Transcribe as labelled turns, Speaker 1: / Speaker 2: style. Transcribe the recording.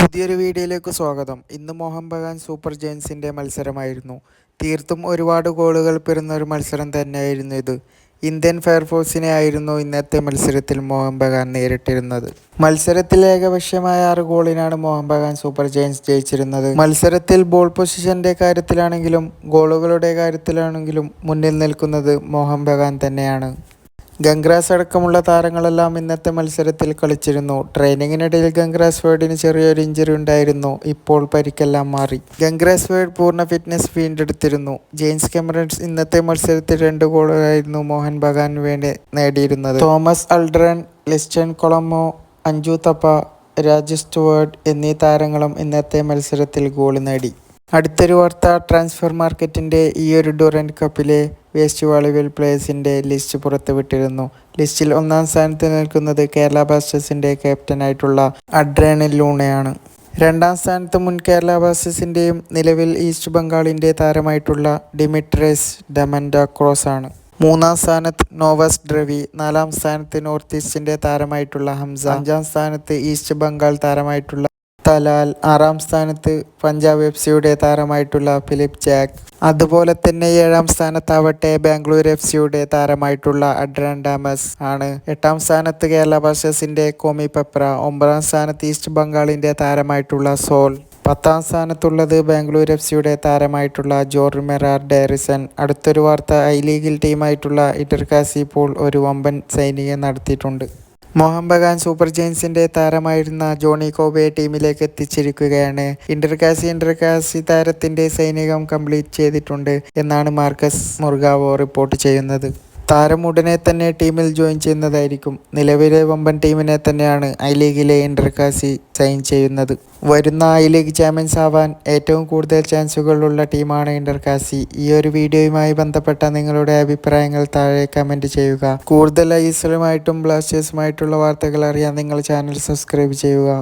Speaker 1: പുതിയൊരു വീഡിയോയിലേക്ക് സ്വാഗതം. ഇന്ന് മോഹൻ ബഗാൻ സൂപ്പർ ജയൻസിന്റെ മത്സരമായിരുന്നു. തീർത്തും ഒരുപാട് ഗോളുകൾ പിറന്ന ഒരു മത്സരം തന്നെയായിരുന്നു ഇത്. ഇന്ത്യൻ ഫയർഫോഴ്സിനെ ആയിരുന്നു ഇന്നത്തെ മത്സരത്തിൽ മോഹൻ ബഗാൻ നേരിട്ടിരുന്നത്. മത്സരത്തിൽ ഏകപക്ഷീയമായ ആറ് ഗോളിനാണ് മോഹൻ ബഗാൻ സൂപ്പർ ജയൻസ് ജയിച്ചിരുന്നത്. മത്സരത്തിൽ ബോൾ പൊസിഷന്റെ കാര്യത്തിലാണെങ്കിലും ഗോളുകളുടെ കാര്യത്തിലാണെങ്കിലും മുന്നിൽ നിൽക്കുന്നത് മോഹൻ ബഗാൻ തന്നെയാണ്. ഗംഗ്രാസ് അടക്കമുള്ള താരങ്ങളെല്ലാം ഇന്നത്തെ മത്സരത്തിൽ കളിച്ചിരുന്നു. ട്രെയിനിങ്ങിനിടയിൽ ഗംഗ്രാസ് വേർഡിന് ചെറിയൊരു ഇഞ്ചറി ഉണ്ടായിരുന്നു. ഇപ്പോൾ പരിക്കെല്ലാം മാറി. ഗംഗ്രാസ് വേർഡ് പൂർണ ഫിറ്റ്നസ് വീണ്ടെടുത്തിരുന്നു. ജെയിംസ് കെമറൻസ് ഇന്നത്തെ മത്സരത്തിൽ രണ്ട് ഗോളുകളായിരുന്നു മോഹൻ ബഗാന് വേണ്ടി നേടിയിരുന്നത്. തോമസ് അൾഡ്രൻ ലിസ്റ്റൻ കൊളമോ അഞ്ജു തപ്പ രാജ് സ്റ്റുവേർഡ് എന്നീ താരങ്ങളും ഇന്നത്തെ മത്സരത്തിൽ ഗോൾ നേടി. അടുത്തൊരു വാർത്ത ട്രാൻസ്ഫർ മാർക്കറ്റിന്റെ ഈ ഒരു ഡൊറൻ കപ്പിലെ വേസ്റ്റ് വോളിബോൾ പ്ലേയേഴ്സിന്റെ ലിസ്റ്റ് പുറത്തുവിട്ടിരുന്നു. ലിസ്റ്റിൽ ഒന്നാം സ്ഥാനത്ത് നിൽക്കുന്നത് കേരള ബ്ലാസ്റ്റേഴ്സിന്റെ ക്യാപ്റ്റനായിട്ടുള്ള അഡ്രേണൽ ലൂണയാണ്. രണ്ടാം സ്ഥാനത്ത് മുൻ കേരള ബ്ലാസ്റ്റേഴ്സിന്റെയും നിലവിൽ ഈസ്റ്റ് ബംഗാളിന്റെ താരമായിട്ടുള്ള ഡിമിട്രേസ് ഡമൻഡ ക്രോസ് ആണ് മൂന്നാം സ്ഥാനത്ത് നോവസ് ഡ്രവി നാലാം സ്ഥാനത്ത് നോർത്ത് ഈസ്റ്റിന്റെ താരമായിട്ടുള്ള ഹംസ അഞ്ചാം സ്ഥാനത്ത് ഈസ്റ്റ് ബംഗാൾ താരമായിട്ടുള്ള തലാൽ ആറാം സ്ഥാനത്ത് പഞ്ചാബ് എഫ് സിയുടെ താരമായിട്ടുള്ള ഫിലിപ്പ് ജാക്ക് അതുപോലെ തന്നെ ഏഴാം സ്ഥാനത്താവട്ടെ ബാംഗ്ലൂർ എഫ് സിയുടെ താരമായിട്ടുള്ള അഡ്രൻ ഡാമസ് ആണ്. എട്ടാം സ്ഥാനത്ത് കേരള ബ്ലാസ്റ്റേഴ്സിന്റെ കോമി പെപ്ര ഒമ്പതാം സ്ഥാനത്ത് ഈസ്റ്റ് ബംഗാളിന്റെ താരമായിട്ടുള്ള സോൾ പത്താം സ്ഥാനത്തുള്ളത് ബാംഗ്ലൂർ എഫ് സിയുടെ താരമായിട്ടുള്ള ജോർജ് മെറാർ ഡെറിസൺ അടുത്തൊരു വാർത്ത ഐ ലീഗിൽ ടീമായിട്ടുള്ള ഇറ്റർകാസി പോൾ ഒരു വമ്പൻ സൈനികൻ നടത്തിയിട്ടുണ്ട്. മോഹൻ ബഗാൻ സൂപ്പർ ജെയിൻസിന്റെ താരമായിരുന്ന ജോണി കോബയെ ടീമിലേക്ക് എത്തിച്ചിരിക്കുകയാണ്. ഇന്റർകാസി ഇന്റർകാസി താരത്തിന്റെ സൈനികം കംപ്ലീറ്റ് ചെയ്തിട്ടുണ്ട് എന്നാണ് മാർക്കസ് മുർഗാവോ റിപ്പോർട്ട് ചെയ്യുന്നത്. താരം ഉടനെ തന്നെ ടീമിൽ ജോയിൻ ചെയ്യുന്നതായിരിക്കും. നിലവിലെ വമ്പൻ ടീമിനെ തന്നെയാണ് ഐ ലീഗിലെ ഇന്റർകാസി സൈൻ ചെയ്യുന്നത്. വരുന്ന ഐ ലീഗ് ചാമ്പ്യൻസ് ആവാൻ ഏറ്റവും കൂടുതൽ ചാൻസുകളുള്ള ടീമാണ് ഇന്റർകാസി ഈ ഒരു വീഡിയോയുമായി ബന്ധപ്പെട്ട നിങ്ങളുടെ അഭിപ്രായങ്ങൾ താഴെ കമന്റ് ചെയ്യുക. കൂടുതൽ ഐസറുമായിട്ടും ബ്ലാസ്റ്റേഴ്സുമായിട്ടുള്ള വാർത്തകൾ അറിയാൻ നിങ്ങൾ ചാനൽ സബ്സ്ക്രൈബ് ചെയ്യുക.